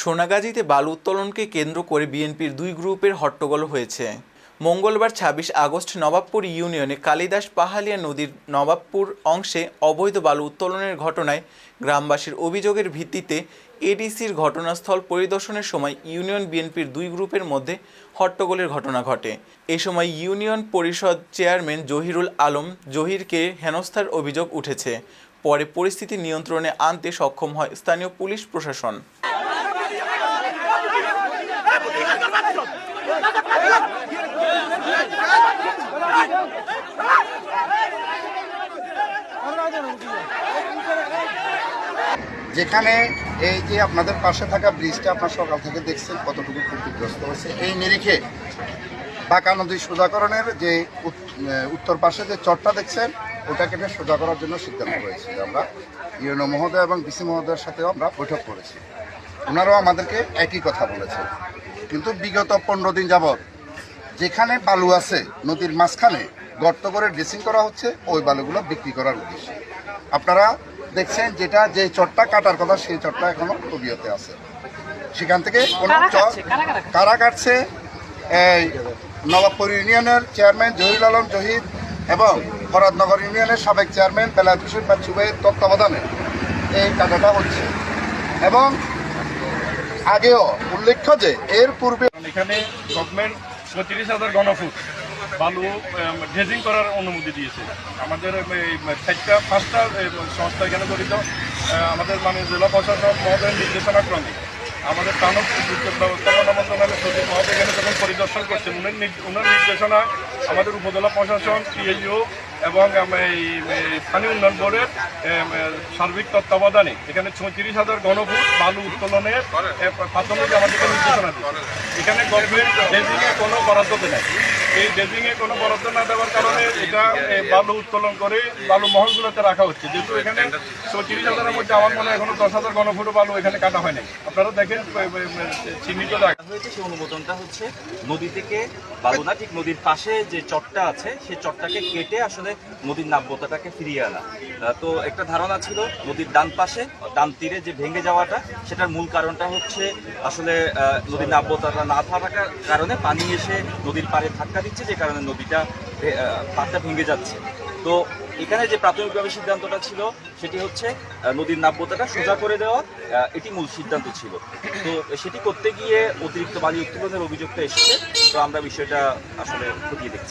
সোনাগাজীতে বালু উত্তোলনকে কেন্দ্র করে বিএনপির দুই গ্রুপের হট্টগোল হয়েছে। মঙ্গলবার ছাব্বিশ আগস্ট নবাবপুর ইউনিয়নে কালিদাস পাহালিয়া নদীর নবাবপুর অংশে অবৈধ বালু উত্তোলনের ঘটনায় গ্রামবাসীর অভিযোগের ভিত্তিতে এডিসির ঘটনাস্থল পরিদর্শনের সময় ইউনিয়ন বিএনপির দুই গ্রুপের মধ্যে হট্টগোলের ঘটনা ঘটে। এ সময় ইউনিয়ন পরিষদ চেয়ারম্যান জহিরুল আলম জহিরকে হেনস্থার অভিযোগ উঠেছে। পরে পরিস্থিতি নিয়ন্ত্রণে আনতে সক্ষম হয় স্থানীয় পুলিশ প্রশাসন। যেখানে এই যে আপনাদের পাশে থাকা ব্রিজটা আপনার সকাল থেকে দেখছেন কতটুকু ক্ষতিগ্রস্ত হয়েছে। এই নিরিখে বাঁকা নদী সোজাকরণের যে উত্তর পাশে যে চরটা দেখছেন ওটা কেটে সোজা করার জন্য সিদ্ধান্ত হয়েছে। আমরা ইউনো মহোদয় এবং ডিসি মহোদয়ের সাথেও আমরা বৈঠক করেছি। ওনারাও আমাদেরকে একই কথা বলেছে কিন্তু বিগত পনেরো দিন যাবৎ যেখানে বালু আছে, নদীর মাঝখানে গর্ত করে ড্রেসিং করা হচ্ছে ওই বালুগুলো বিক্রি করার উদ্দেশ্যে। আপনারা দেখছেন যেটা যে চটটা কাটার কথা সেই চটটা এখনও তবিয়তে আছে। সেখান থেকে কোনো চট কারা কাটছে? এই নবাবপুর ইউনিয়নের চেয়ারম্যান জহিরুল আলম জহিদ এবং ফরাদনগর ইউনিয়নের সাবেক চেয়ারম্যান বেলায়েত হোসেন বাচ্চুবাইয়ের তত্ত্বাবধানে এই কাটাটা হচ্ছে। এবং আগেও উল্লেখ্য যে এর পূর্বে এখানে গভর্নমেন্ট পঁয়ত্রিশ হাজার ঘনফুট বালু ড্রেজিং করার অনুমতি দিয়েছে। আমাদের চারটা পাঁচটা সংস্থা এখানে জড়িত আমাদের মানে জেলা প্রশাসন মহোদয়ের নির্দেশনাক্রমে আমাদের টানক ব্যবস্থাপনা মন্ত্রণালয়ের সচিব মহোদয় এখানে যখন পরিদর্শন করছেন নির- উনার নির্দেশনা আমাদের উপজেলা প্রশাসন টিএইও এবং এই স্থানীয় উন্নয়ন বোর্ডের সার্বিক তত্ত্বাবধানে। এখানে চৌত্রিশ হাজার ঘনফুট বালু উত্তোলনের প্রাথমিক আমাদেরকে নির্দেশনা দিচ্ছে এখানে গভর্নমেন্ট কোনো বরাদ্দ নাই। এই ডেজিংয়ে কোনো বরাদ্দ না দেওয়ার কারণে এটা বালু উত্তোলন করে বালু মহলগুলোতে রাখা হচ্ছে। যেহেতু এখানে চৌত্রিশ হাজারের মধ্যে আমার মনে হয় এখনও দশ হাজার ঘনফুট বালু এখানে কাটা হয়নি আপনারা দেখেন চিহ্নিত জায়গা হয়েছে সেই অনুমোদনটা হচ্ছে নদী থেকে বালুনা ঠিক নদীর পাশে যে চটটা আছে, সেই চটটাকে কেটে আসলে নদীর নাব্যতাটাকে ফিরিয়ে আনা। তো একটা ধারণা ছিল নদীর ডান পাশে, ডান তীরে যে ভেঙে যাওয়াটা, সেটার মূল কারণটা হচ্ছে আসলে নদীর নাব্যতাটা না থাকার কারণে পানি এসে নদীর পাড়ে ধাক্কা দিচ্ছে যে কারণে নদীটা পাতটা ভেঙে যাচ্ছে। তো এখানে যে প্রাথমিকভাবে সিদ্ধান্তটা ছিল, সেটি হচ্ছে নদীর নাব্যতাটা সোজা করে দেওয়া এটি মূল সিদ্ধান্ত ছিল। তো সেটি করতে গিয়ে অতিরিক্ত বালি উত্তোলনের অভিযোগটা এসেছে। তো আমরা বিষয়টা আসলে খতিয়ে দেখছি!